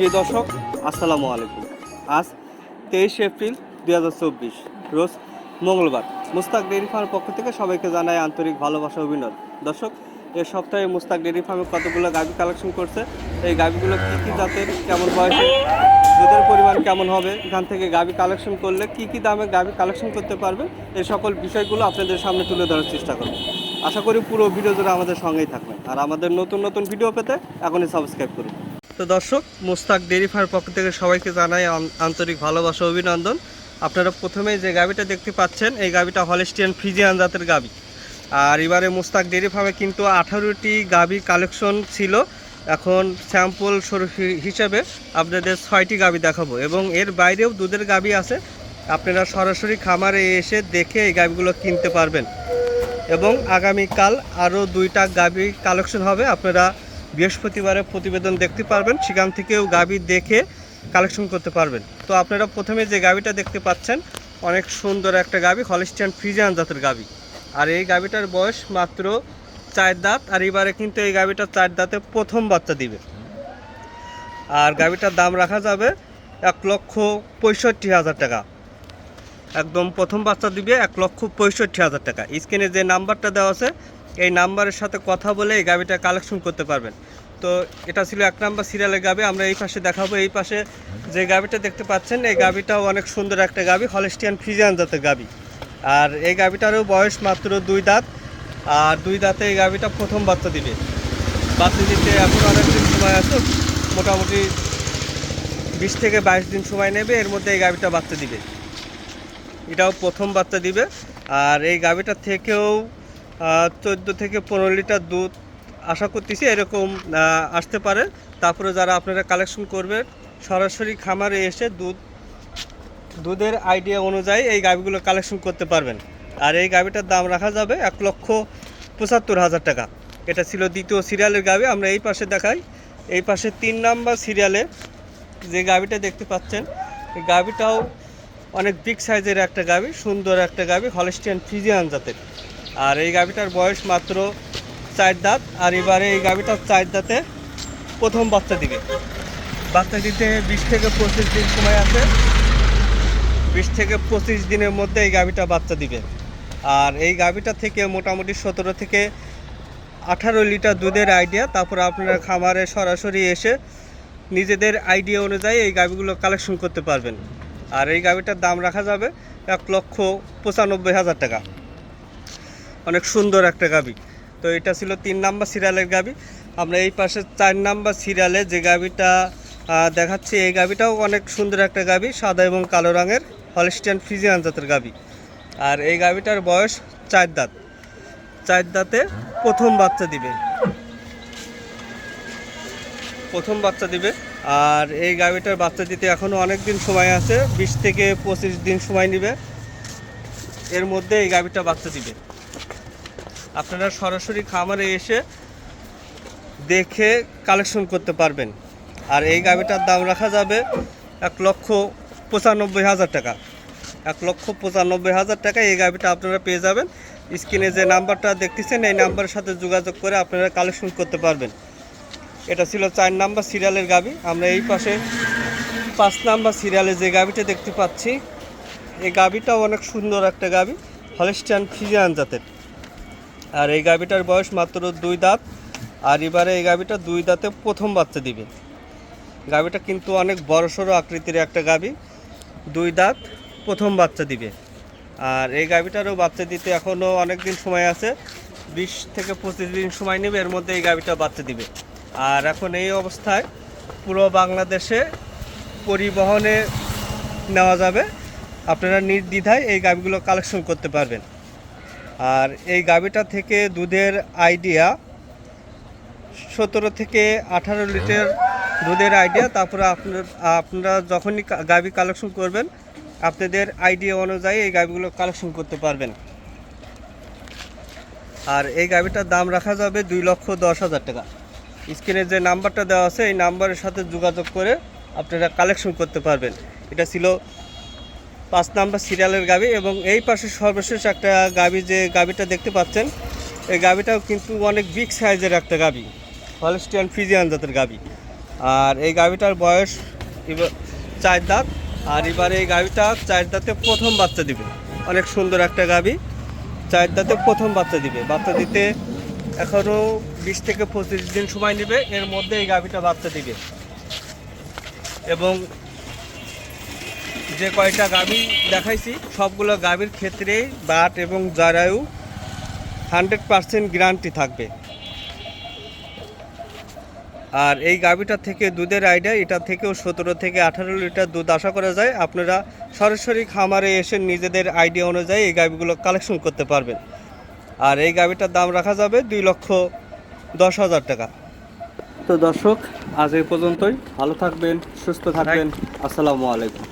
প্রিয় দর্শক, আসসালামু আলাইকুম। আজ তেইশে এপ্রিল দুই হাজার চব্বিশ, রোজ মঙ্গলবার। মুস্তাক ডেয়ারি ফার্মের পক্ষ থেকে সবাইকে জানাই আন্তরিক ভালোবাসা অভিনয় দর্শক, এ সপ্তাহে মুস্তাক ডেয়ারি ফার্মে কতগুলো গাভি কালেকশন করছে, এই গাভিগুলো কী কী জাতের, কেমন বয়সে দুধের পরিমাণ কেমন হবে, এখান থেকে গাভি কালেকশন করলে কি কি দামে গাভি কালেকশন করতে পারবে, এই সকল বিষয়গুলো আপনাদের সামনে তুলে ধরার চেষ্টা করব। আশা করি পুরো ভিডিও জুড়ে আমাদের সঙ্গেই থাকবেন। আর আমাদের নতুন নতুন ভিডিও পেতে এখনই সাবস্ক্রাইব করুন। তো দর্শক, মোস্তাক ডেয়ারি ফার্মের পক্ষ থেকে সবাইকে জানাই আন- আন্তরিক ভালোবাসা অভিনন্দন। আপনারা প্রথমেই যে গাবিটা দেখতে পাচ্ছেন, এই গাবিটা হলেস্টিয়ান ফ্রিজিয়ান জাতের গাবি। আর এবারে মোস্তাক ডেয়ারি ফার্মে কিন্তু আঠারোটি গাবি কালেকশন ছিল। এখন স্যাম্পল হিসেবে আপনাদের ছয়টি গাবি দেখাবো এবং এর বাইরেও দুধের গাবি আছে। আপনারা সরাসরি খামারে এসে দেখে এই গাবিগুলো কিনতে পারবেন। এবং আগামীকাল আরও দুইটা গাবি কালেকশন হবে। আপনারা বৃহস্পতিবারে প্রতিবেদন দেখতে পারবেন, সেখান থেকেও গাবি দেখে কালেকশন করতে পারবেন। তো আপনারা প্রথমে যে গাবিটা দেখতে পাচ্ছেন, অনেক সুন্দর একটা গাবি, হলিস্টিয়ান ফ্রিজিয়ান জাতের গাবি। আর এই গাবিটার বয়স মাত্র চার দাঁত, আর এবারে কিন্তু এই গাবিটা চার দাঁতে প্রথম বাচ্চা দিবে। আর গাবিটার দাম রাখা যাবে এক লক্ষ পঁয়ষট্টি হাজার টাকা। একদম প্রথম বাচ্চা দিবে এক লক্ষ পঁয়ষট্টি হাজার টাকা। স্ক্রিনে যে নাম্বারটা দেওয়া আছে এই নাম্বারের সাথে কথা বলে এই গাবিটা কালেকশন করতে পারবেন। তো এটা ছিল এক নাম্বার সিরিয়ালের গাবি, আমরা এই পাশে দেখাবো। এই পাশে যে গাবিটা দেখতে পাচ্ছেন, এই গাবিটাও অনেক সুন্দর একটা গাবি হলেস্টিয়ান ফ্রিজিয়ান জাতের গাবি। আর এই গাবিটারও বয়স মাত্র দুই দাঁত, আর দুই দাঁতে এই গাবিটা প্রথম বাচ্চা দিবে। বাচ্চা দিতে এখন অনেক দিন সময় আছে, মোটামুটি বিশ থেকে বাইশ দিন সময় নেবে, এর মধ্যে এই গাবিটা বাচ্চা দিবে। এটাও প্রথম বাচ্চা দিবে, আর এই গাভিটার থেকেও চোদ্দ থেকে পনেরো লিটার দুধ আশা করতেছি এরকম আসতে পারে। তারপরে যারা আপনারা কালেকশন করবেন সরাসরি খামারে এসে দুধ, দুধের আইডিয়া অনুযায়ী এই গাভিগুলো কালেকশন করতে পারবেন। আর এই গাভিটার দাম রাখা যাবে এক লক্ষ পঁচাত্তর হাজার টাকা। এটা ছিল দ্বিতীয় সিরিয়ালের গাভি, আমরা এই পাশে দেখাই। এই পাশে তিন নাম্বার সিরিয়ালে যে গাভিটা দেখতে পাচ্ছেন, এই গাভিটাও অনেক বিগ সাইজের একটা গাভি, সুন্দর একটা গাভি হলেস্টিয়ান ফিজিয়ান জাতের। আর এই গাভিটার বয়স মাত্র চার দাঁত, আর এবারে এই গাভিটার চার দাঁতে প্রথম বাচ্চা দিবে। বাচ্চা দিতে বিশ থেকে পঁচিশ দিন সময় আছে। বিশ থেকে পঁচিশ দিনের মধ্যে এই গাভিটা বাচ্চা দিবে। আর এই গাভিটা থেকে মোটামুটি সতেরো থেকে আঠারো লিটার দুধের আইডিয়া তারপর আপনারা খামারে সরাসরি এসে নিজেদের আইডিয়া অনুযায়ী এই গাভিগুলো কালেকশন করতে পারবেন। আর এই গাভিটার দাম রাখা যাবে এক লক্ষ পঁচানব্বই হাজার টাকা। অনেক সুন্দর একটা গাভি তো এটা ছিল তিন নাম্বার সিরিয়ালের গাভি আমরা এই পাশে চার নাম্বার সিরিয়ালে যে আহ, দেখাচ্ছি এই গাভিটাও অনেক সুন্দর একটা গাভি সাদা এবং কালো রঙের হলিস্টিয়ান ফ্রিজিয়ান জাতের গাভি আর এই গাভিটার বয়স চার দাঁত। চার দাঁতে প্রথম বাচ্চা দিবে। প্রথম বাচ্চা দিবে। আর এই গাভিটার বাচ্চা দিতে এখনও অনেক দিন সময় আছে বিশ থেকে পঁচিশ দিন সময় নেবে। এর মধ্যে এই গাভিটা বাচ্চা দিবে। আপনারা সরাসরি খামারে এসে দেখে কালেকশন করতে পারবেন। আর এই গাভিটার দাম রাখা যাবে এক লক্ষ পঁচানব্বই হাজার টাকা। এক লক্ষ পঁচানব্বই হাজার টাকা এই গাভিটা আপনারা পেয়ে যাবেন। স্ক্রিনে যে নাম্বারটা দেখতেছেন, এই নাম্বারের সাথে যোগাযোগ করে আপনারা কালেকশন করতে পারবেন। এটা ছিল চার নাম্বার সিরিয়ালের গাবি আমরা এই পাশে পাঁচ নাম্বার সিরিয়ালে যে গাবিটা দেখতে পাচ্ছি, এই গাবিটাও অনেক সুন্দর একটা গাবি হলেস্টিয়ান ফিজিয়ান জাতের। আর এই গাবিটার বয়স মাত্র দুই দাঁত, আর এবারে এই গাবিটা দুই দাঁতে প্রথম বাচ্চা দিবে। গাবিটা কিন্তু অনেক বড়সড় আকৃতির একটা গাবি দুই দাঁত প্রথম বাচ্চা দিবে। আর এই গাবিটারও বাচ্চা দিতে এখনও অনেক দিন সময় আছে, বিশ থেকে পঁচিশ দিন সময় নেবে, এর মধ্যে এই গাবিটা বাচ্চা দিবে। আর এখন এই অবস্থায় পুরো বাংলাদেশে পরিবহনে নেওয়া যাবে। আপনারা নির্দ্বিধায় এই গাবিগুলো কালেকশন করতে পারবেন। আর এই গাবিটা থেকে দুধের আইডিয়া সতেরো থেকে আঠারো লিটার দুধের আইডিয়া তারপরে আপনার, আপনারা যখনই গাভি কালেকশন করবেন, আপনাদের আইডিয়া অনুযায়ী এই গাভিগুলো কালেকশন করতে পারবেন। আর এই গাভিটার দাম রাখা যাবে দুই লক্ষ দশ হাজার টাকা। স্ক্রিনে যে নাম্বারটা দেওয়া আছে, এই নাম্বারের সাথে যোগাযোগ করে আপনারা কালেকশন করতে পারবেন। এটা ছিল পাঁচ নাম্বার সিরিয়ালের গাবি এবং এই পাশে সর্বশেষ একটা গাবি যে গাবিটা দেখতে পাচ্ছেন, এই গাবিটাও কিন্তু অনেক বিগ সাইজের একটা গাবি হলস্টিয়ান ফিজিয়ান জাতের গাবি। আর এই গাভিটার বয়স চার দাঁত, আর এবার এই গাভিটা চার দাঁতে প্রথম বাচ্চা দিবে। অনেক সুন্দর একটা গাবি, চার দাঁতে প্রথম বাচ্চা দিবে। বাচ্চা দিতে এখনও বিশ থেকে পঁচিশ দিন সময় নেবে, এর মধ্যে এই গাভিটা বাচ্চা দিবে। এবং যে কয়টা গাভি দেখাইছি সবগুলো গাভির ক্ষেত্রেই বাট এবং জারায়ু হান্ড্রেড পারসেন্ট গ্যারান্টি থাকবে। আর এই গাভিটা থেকে দুধের আইডিয়া এটা থেকেও সতেরো থেকে আঠারো লিটার দুধ আশা করা যায়। আপনারা সরাসরি খামারে এসে নিজেদের আইডিয়া অনুযায়ী এই গাভিগুলো কালেকশন করতে পারবেন। আর এই গাভিটার দাম রাখা যাবে দুই লক্ষ দশ হাজার টাকা। তো দর্শক আজ এই পর্যন্তই। ভালো থাকবেন সুস্থ থাকবেন। আসসালামু আলাইকুম।